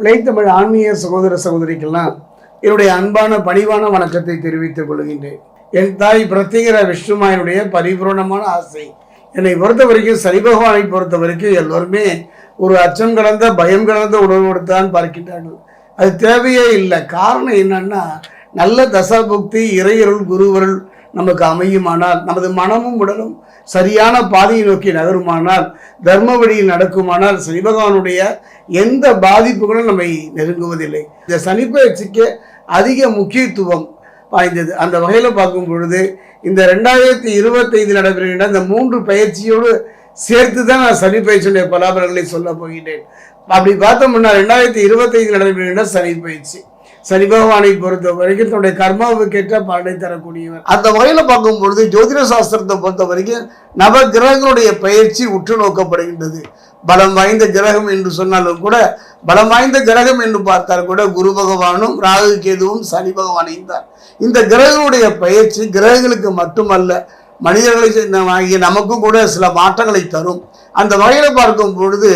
பிழைத்தமிழ் ஆன்மீக சகோதர சகோதரிக்கெல்லாம் என்னுடைய அன்பான பணிவான வணக்கத்தை தெரிவித்துக் கொள்கின்றேன். என் தாய் பிரத்யேகர விஷ்ணுமாயனுடைய பரிபூர்ணமான ஆசை. என்னை பொறுத்த வரைக்கும் சனி பகவானை பொறுத்த வரைக்கும் எல்லோருமே ஒரு அச்சம் கலந்த பயம் கலந்த உணர்வோடு தான் பார்க்கின்றார்கள். அது தேவையே இல்லை. காரணம் என்னன்னா நல்ல தசாபுக்தி இறையருள் குருவருள் நமக்கு அமையுமானால் நமது மனமும் உடலும் சரியான பாதையை நோக்கி நகருமானால் தர்ம வழியில் நடக்குமானால் சனி பகவானுடைய எந்த பாதிப்புகளும் நம்மை நெருங்குவதில்லை. இந்த சனிப்பயிற்சிக்கு அதிக முக்கியத்துவம் வாய்ந்தது. அந்த வகையில் பார்க்கும் பொழுது இந்த ரெண்டாயிரத்தி இருபத்தைந்து நடைபெறுகின்ற இந்த மூன்று பயிற்சியோடு சேர்த்து தான் நான் சனி பயிற்சியுடைய பலாபலங்களை சொல்ல போகின்றேன். அப்படி பார்த்தோம்னா ரெண்டாயிரத்தி இருபத்தைந்து நடைபெறுகின்ற சனி பயிற்சி சனி பகவானை பொறுத்த வரைக்கும் தன்னுடைய கர்மாவுக்கேற்ற பலனை தரக்கூடியவர். அந்த வகையில் பார்க்கும் பொழுது ஜோதிட சாஸ்திரத்தை பொறுத்த வரைக்கும் நவ கிரகங்களுடைய பயிற்சி உற்று நோக்கப்படுகின்றது. பலம் வாய்ந்த கிரகம் என்று சொன்னாலும் கூட பலம் வாய்ந்த கிரகம் என்று பார்த்தால் கூட குரு பகவானும் ராகு கேதுவும் சனி பகவானையும் தான். இந்த கிரகங்களுடைய பயிற்சி கிரகங்களுக்கு மட்டுமல்ல மனிதர்களை ஆகிய நமக்கும் கூட சில மாற்றங்களை தரும். அந்த வகையில் பார்க்கும் பொழுது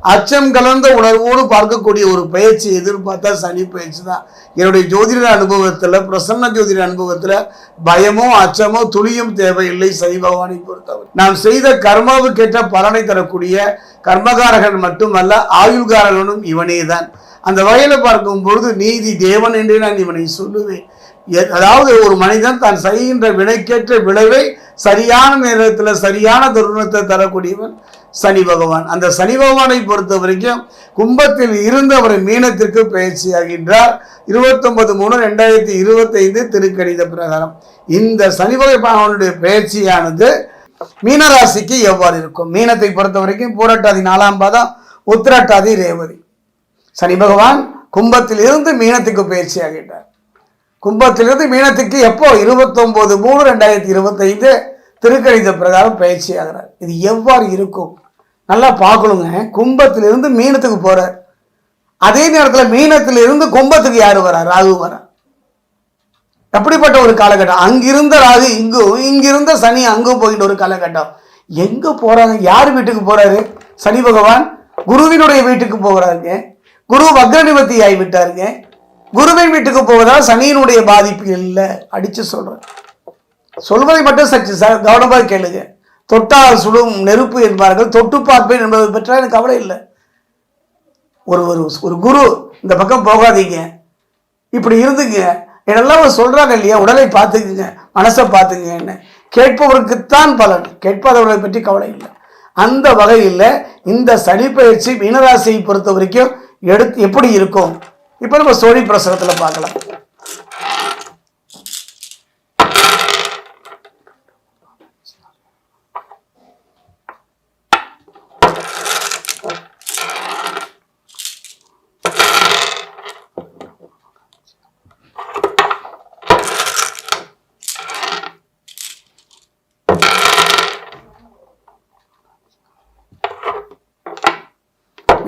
அச்சம் கலந்த உணர்வோடு பார்க்கக்கூடிய ஒரு பயிற்சி எதிர்பார்த்தா சனி பயிற்சி தான். என்னுடைய ஜோதிட அனுபவத்தில் பிரசன்ன ஜோதிட அனுபவத்தில் பயமோ அச்சமோ துளியும் தேவையில்லை சனி பகவானை பொறுத்தவரை. நாம் செய்த கர்மாவுக்கேற்ற பலனை தரக்கூடிய கர்மகாரகன் மட்டுமல்ல ஆயுள்காரகனும் இவனே தான். அந்த வகையில் பார்க்கும் பொழுது நீதி தேவன் என்று நான் இவனை சொல்லுவேன். எ- அதாவது ஒரு மனிதன் தான் செய்கின்ற வினைக்கேற்ற விளைவை சரியான நேரத்தில் சரியான தருணத்தை தரக்கூடியவன். சனி பகவான். அந்த சனி பகவானை பொறுத்த வரைக்கும் கும்பத்தில் இருந்து அவர் மீனத்திற்கு பயிற்சியாகின்றார். இருபத்தொன்பது மூணு ரெண்டாயிரத்தி இருபத்தைந்து திருக்கணித பிரகாரம். இந்த சனி பகவானுடைய பயிற்சியானது மீனராசிக்கு எவ்வாறு இருக்கும்? மீனத்தை பொறுத்த வரைக்கும் பூரட்டாதி நாலாம் பாதம் உத்திரட்டாதி ரேவதி. சனி பகவான் கும்பத்தில் இருந்து மீனத்துக்கு பயிற்சி கும்பத்திலிருந்து மீனத்துக்கு எப்போ? இருபத்தொம்போது மூணு ரெண்டாயிரத்தி இருபத்தைந்து திருக்கணித பிரகாரம் பயிற்சி ஆகிறார் இது எவ்வாறு இருக்கும்? நல்லா பார்க்கணுங்க. கும்பத்திலிருந்து மீனத்துக்கு போகிறார் அதே நேரத்தில் மீனத்திலிருந்து கும்பத்துக்கு யார் வரா? ராகு வரா. அப்படிப்பட்ட ஒரு காலகட்டம்? அங்கிருந்த ராகு இங்கும் இங்கிருந்த சனி அங்கும் போகின்ற ஒரு காலகட்டம். எங்க போகிறாங்க யார் வீட்டுக்கு போறாரு? சனி பகவான் குருவினுடைய வீட்டுக்கு போகிறாருங்க. குரு வக்ரநிவர்த்தி ஆகி விட்டாருங்க குருவின் வீட்டுக்கு போவதால் சனியினுடைய பாதிப்பு இல்லை. அடிச்சு சொல்கிறேன் சொல்வதை மட்டும் சற்று ச- கவனமாக கேளுங்க. தொட்டால் சுடும் நெருப்பு என்பார்கள். தொட்டு பார்ப்பேன் என்பதை பற்றி எனக்கு கவலை இல்லை. ஒரு ஒரு ஒரு குரு இந்த பக்கம் போகாதீங்க. இப்படி இருந்துங்க. இதெல்லாம் அவர் சொல்றாங்க இல்லையா? உடலை பார்த்துக்குங்க மனசை பார்த்துங்க என்ன. கேட்பவருக்குத்தான் பலன். கேட்பாதவர்களை பற்றி கவலை இல்லை. அந்த வகையில் இந்த சனி பயிற்சி மீனராசியை பொறுத்த வரைக்கும் எடுத்து எப்படி இருக்கும்? இப்போ நம்ம சோழி பிரசனத்தில் பார்க்கலாம்.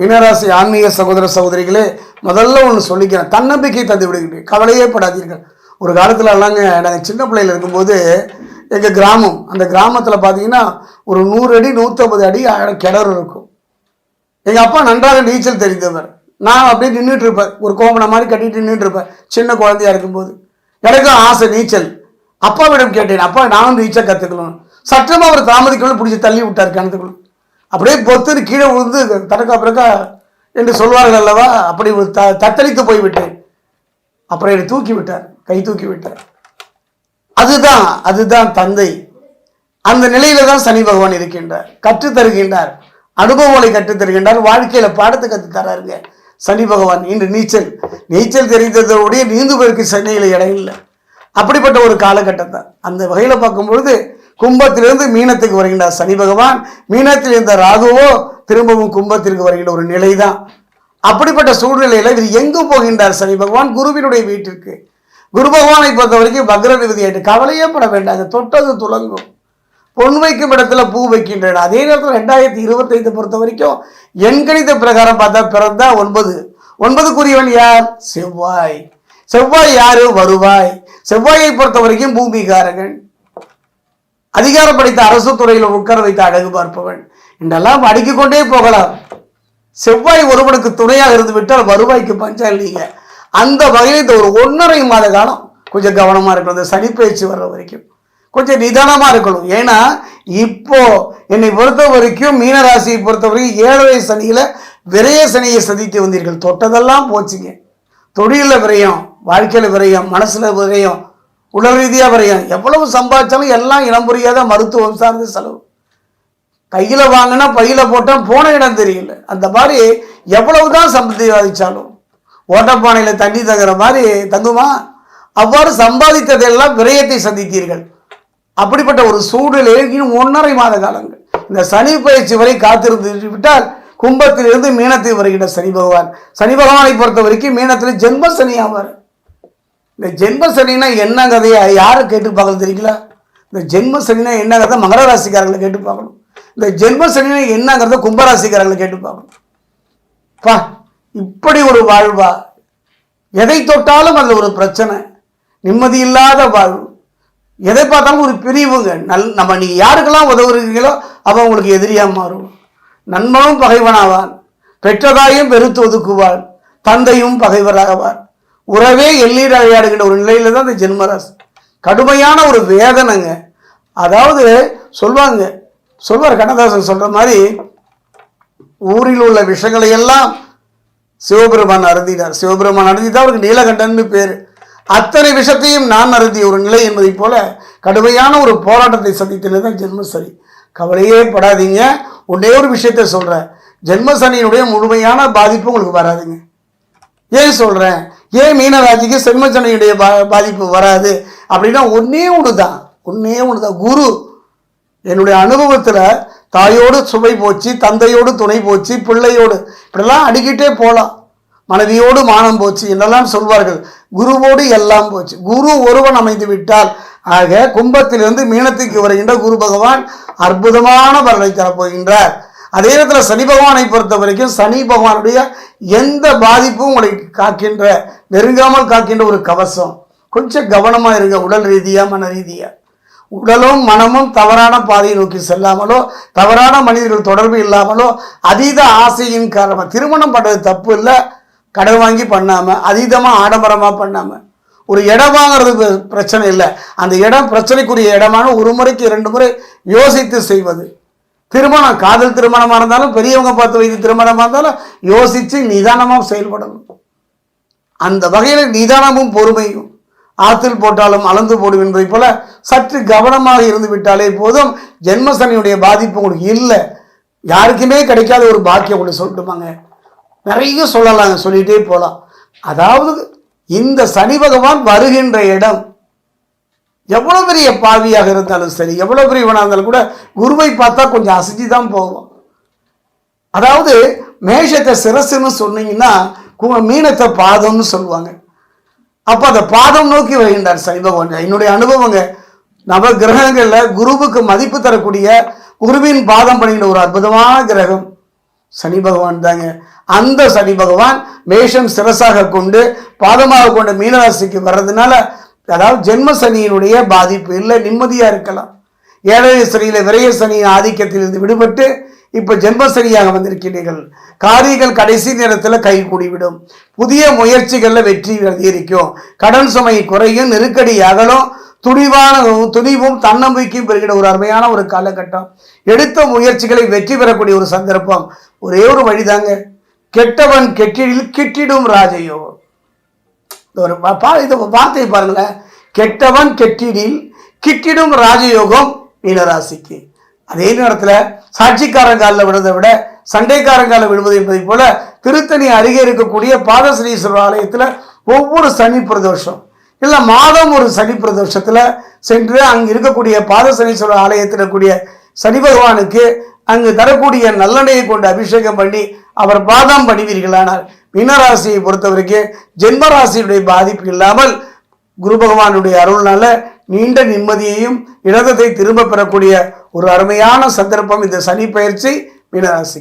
மீனராசி ஆன்மீக சகோதர சகோதரிகளே முதல்ல ஒன்று சொல்லிக்கிறேன். தன்னம்பிக்கை தந்து விடுகிறேன் கவலையே படாதீர்கள். ஒரு காலத்தில் எல்லாங்க நாங்கள் சின்ன பிள்ளையில இருக்கும்போது எங்கள் கிராமம் அந்த கிராமத்தில் பார்த்தீங்கன்னா ஒரு நூறு அடி நூற்றம்பது அடி ஆயிரம் கிணறு இருக்கும். எங்கள் அப்பா நன்றாக நீச்சல் தெரிந்தவர். நான் அப்படியே நின்றுட்டு இருப்பேன். ஒரு கோமனை மாதிரி கட்டிட்டு நின்றுட்டு இருப்பேன். சின்ன குழந்தையா இருக்கும்போது. எனக்கும் ஆசை நீச்சல். அப்பாவிடம் கேட்டேன் அப்பா நானும் நீச்சல் கற்றுக்கணும் சற்றமா அவர் தாமதிக்கணும் பிடிச்சி தள்ளி விட்டார் கிணத்துக்குள்ள. அப்படியே பொத்துன்னு கீழே விழுந்து தடக்கா பிறக்கா என்று சொல்வார்கள் அல்லவா? அப்படி ஒரு த தத்தளித்து போய்விட்டேன். அப்புறம் என்னை தூக்கி விட்டார். கை தூக்கி விட்டார். அதுதான் அதுதான் தந்தை. அந்த நிலையில தான் சனி பகவான் இருக்கின்றார். கற்றுத் தருகின்றார். அனுபவங்களை கற்றுத் தருகின்றார். வாழ்க்கையில பாடத்தை கற்றுத்தராருங்க சனி பகவான் இன்று நீச்சல். நீச்சல் தெரிந்ததோடைய நீந்துவதற்கு சென்னையில் இடம் இல்லை. அப்படிப்பட்ட ஒரு காலகட்டம் தான் அந்த வகையில் பார்க்கும் பொழுது கும்பத்திலிருந்து மீனத்துக்கு வருகின்றார் சனி பகவான் மீனத்தில் இருந்த ராகுவோ திரும்பவும் கும்பத்திற்கு வருகின்ற ஒரு நிலை தான் அப்படிப்பட்ட சூழ்நிலையில் இவர் எங்கு போகின்றார் சனி பகவான்? குருவினுடைய வீட்டிற்கு. குரு பகவானை பொறுத்த வரைக்கும் பக்ர ஆயிட்டு கவலையே பட வேண்டாங்க தொட்டது துலங்கும். பொன் வைக்கும் இடத்துல பூ வைக்கின்றன அதே நேரத்தில் ரெண்டாயிரத்தி இருபத்தைந்து பொறுத்த வரைக்கும் எண்கணித பிரகாரம் பார்த்தா பிறந்தா ஒன்பது. ஒன்பதுக்குரியவன் யார்? செவ்வாய். செவ்வாய் யாரு? வருவாய். செவ்வாயை பொறுத்த வரைக்கும் பூமிகாரகன். அதிகாரம் படைத்த அரசு துறையில் உட்கார வைத்து அழகு பார்ப்பவன். என்றெல்லாம் அடுக்கிக் கொண்டே போகலாம். செவ்வாய் ஒருவனுக்கு துணையாக இருந்து விட்டால் வருவாய்க்கு பஞ்சம் இல்லைங்க. அந்த வகையில் இந்த ஒரு ஒன்றரை மாத காலம் கொஞ்சம் கவனமாக இருக்கணும். இந்த சனி வர்ற வரைக்கும். கொஞ்சம் நிதானமாக இருக்கணும். ஏன்னா இப்போ என்னை பொறுத்த வரைக்கும் மீனராசியை பொறுத்த வரைக்கும் ஏழரை சனியில் விரய சனியை சதித்து வந்தீர்கள். தொட்டதெல்லாம் போச்சுங்க. தொழிலில் விரையும் வாழ்க்கையில் விரையும் மனசில் விரையும் உடல் ரீதியாக வரையும் எவ்வளவு சம்பாதிச்சாலும் எல்லாம் இனம் புரியாத மருத்துவம் சார்ந்த செலவு. கையில் வாங்கினா பையில் போட்டால் போன இடம் தெரியல. அந்த மாதிரி எவ்வளவு தான் சம்பாதிச்சாலும் ஓட்டப்பானையில் தண்ணி தங்குற மாதிரி தங்குமா? அவ்வாறு சம்பாதித்ததெல்லாம் விரயத்தை சந்தித்தீர்கள். அப்படிப்பட்ட ஒரு சூழ்நிலையில் இன்னும் ஒன்றரை மாத காலங்கள். இந்த சனி பயிற்சி வரை காத்திருந்து விட்டால் கும்பத்திலிருந்து மீனத்தை வருகின்ற சனி பகவான். சனி பகவானை பொறுத்த வரைக்கும் மீனத்தில் ஜென்ம சனி ஆவார் இந்த ஜென்ம சனினா என்ன கதையை? யாரை கேட்டு பார்க்கணும் தெரியுங்களா? இந்த ஜென்ம சனினா என்ன கதை? மகர ராசிக்காரங்களை கேட்டு பார்க்கணும். இந்த ஜென்ம சனினா என்னங்கிறத கும்பராசிக்காரங்களை கேட்டு பார்க்கணும். பா இப்படி ஒரு வாழ்வா? எதை தொட்டாலும் அதில் ஒரு பிரச்சனை. நிம்மதி இல்லாத வாழ்வு. எதை பார்த்தாலும் ஒரு பிரிவுங்க. நல் நம்ம நீங்கள் யாருக்கெல்லாம் உதவுறீங்களோ அவன் உங்களுக்கு எதிரியாக மாறும். நண்பனும் பகைவனாவான். பெற்றதாயும் வெறுத்து ஒதுக்குவாள். தந்தையும் பகைவராகவார் உறவே எல்லீர் அழையாடுகின்ற ஒரு நிலையில தான் இந்த ஜென்மராசி கடுமையான ஒரு வேதனைங்க. அதாவது சொல்லுவாங்க சொல்வார் கண்ணதாசன் சொல்கிற மாதிரி ஊரில் உள்ள விஷயங்களை எல்லாம் சிவபெருமான் அருந்தினார். சிவபெருமான் அருந்திதான் அவருக்கு நீலகண்டன்னு பேர். அத்தனை விஷயத்தையும் நான் அருந்திய ஒரு நிலை என்பதைப் போல கடுமையான ஒரு போராட்டத்தை சந்தித்தது தான் ஜென்மசனி கவலையே படாதீங்க. ஒன்றே ஒரு விஷயத்த சொல்கிறேன் ஜென்மசனியினுடைய முழுமையான பாதிப்பு உங்களுக்கு வராதுங்க. ஏன் சொல்கிறேன் ஏன் மீனராசிக்கு சென்மசனியுடைய பா பாதிப்பு வராது. அப்படின்னா ஒன்றே ஒன்று தான். ஒன்றே ஒன்று தான். குரு என்னுடைய அனுபவத்தில் தாயோடு சுவை போச்சு தந்தையோடு துணை போச்சு பிள்ளையோடு இப்படிலாம் அடிக்கிட்டே போகலாம் மனைவியோடு மானம் போச்சு என்னெல்லாம் சொல்வார்கள்? குருவோடு எல்லாம் போச்சு. குரு ஒருவன் அமைந்து விட்டால் ஆக கும்பத்திலிருந்து மீனத்துக்கு வருகின்ற குரு பகவான் அற்புதமான பலனை தரப்போகின்றார். அதே நேரத்தில் சனி பகவானை பொறுத்த வரைக்கும் சனி பகவானுடைய எந்த பாதிப்பும் உங்களை காக்கின்ற நெருங்காமல் காக்கின்ற ஒரு கவசம். கொஞ்சம் கவனமாக இருங்க உடல் ரீதியாக மன ரீதியாக உடலும் மனமும் தவறான பாதையை நோக்கி செல்லாமலோ தவறான மனிதர்கள் தொடர்பு இல்லாமலோ அதீத ஆசையின் காரணமாக திருமணம் பண்ணுறது தப்பு இல்லை கடன் வாங்கி பண்ணாமல் அதீதமாக ஆடம்பரமாக பண்ணாமல் ஒரு இடம் வாங்குறது பிர- பிரச்சனை இல்லை. அந்த இடம் பிரச்சனைக்குரிய இடமான ஒரு முறைக்கு இரண்டு முறை யோசித்து செய்வது. திருமணம் காதல் திருமணமாக இருந்தாலும் பெரியவங்க பார்த்து வைத்து திருமணமாக இருந்தாலும் யோசித்து நிதானமாக செயல்படணும். அந்த வகையில் நிதானமும் பொறுமையும் ஆற்றில் போட்டாலும் அளந்து போடும் என்பதைப் போல சற்று கவனமாக இருந்து விட்டாலே போதும். ஜென்மசனியுடைய பாதிப்பு உங்களுக்கு இல்லை. யாருக்குமே கிடைக்காத ஒரு பாக்கியம் உங்களுக்கு சொல்லட்டுமாங்க. நிறைய சொல்லலாங்க சொல்லிகிட்டே போகலாம் அதாவது இந்த சனி பகவான் வருகின்ற இடம் எவ்வளோ பெரிய பாவியாக இருந்தாலும் சரி எவ்வளோ பெரியவனாக இருந்தாலும் கூட குருவை பார்த்தா கொஞ்சம் அசைஞ்சு தான் போவோம் அதாவது மேஷத்தை சிரசுன்னு சொன்னீங்கன்னா கு- மீனத்தை பாதம்னு சொல்லுவாங்க. அப்போ அந்த பாதம் நோக்கி வருகின்றார் சனி பகவான் என்னுடைய அனுபவங்க நவ கிரகங்களில் குருவுக்கு மதிப்பு தரக்கூடிய குருவின் பாதம் பண்ணுகின்ற ஒரு அற்புதமான கிரகம். சனி பகவான் தாங்க. அந்த சனி பகவான் மேஷம் சிரசாக கொண்டு பாதமாக கொண்ட மீனராசிக்கு வர்றதுனால அதாவது ஜென்ம சனியினுடைய பாதிப்பு இல்லை நிம்மதியாக இருக்கலாம். ஏழரை சனியில் விரைய சனியின் ஆதிக்கத்திலிருந்து விடுபட்டு இப்போ ஜென்ம சனியாக வந்திருக்கிறீர்கள். காரியங்கள் கடைசி நேரத்தில் கை கூடிவிடும். புதிய முயற்சிகளில் வெற்றி அதிகரிக்கும். கடன் சுமை குறையும் நெருக்கடி அகலும். துணிவான துணிவும் தன்னம்பிக்கையும் பெறுகிற ஒரு அருமையான ஒரு காலகட்டம். எடுத்த முயற்சிகளை வெற்றி பெறக்கூடிய ஒரு சந்தர்ப்பம். ஒரே ஒரு வழிதாங்க. கெட்டவன் கெட்டிடில் கிட்டிடும் ராஜயோகம். ஒரு பா- பா இந்த பாருங்களேன் கெட்டவன் கெட்டிடில் கிட்டிடும் ராஜயோகம் மீனராசிக்கு. அதே நேரத்தில் சாட்சிக்காரங்காலில் விழுந்ததை விட சண்டைக்காரங்காலில் விழுவது என்பதை போல திருத்தணி அருகே இருக்கக்கூடிய பாதஸ்ரீஸ்வரர் ஆலயத்தில் ஒவ்வொரு சனி பிரதோஷம். இல்லை மாதம் ஒரு சனி பிரதோஷத்தில் சென்று அங்கு இருக்கக்கூடிய பாதசனீஸ்வரர் ஆலயத்தில் இருக்கக்கூடிய சனி பகவானுக்கு அங்கு தரக்கூடிய நல்லெண்ணையை கொண்டு அபிஷேகம் பண்ணி அவர் பாதம் பண்ணுவீர்களானால் மீனராசியை பொறுத்த வரைக்கும் ஜென்மராசியினுடைய பாதிப்பு இல்லாமல் குரு பகவானுடைய அருள்னால நீண்ட நிம்மதியையும் இடத்தை திரும்ப பெறக்கூடிய ஒரு அருமையான சந்தர்ப்பம் இந்த சனி பயிற்சி மீனராசி.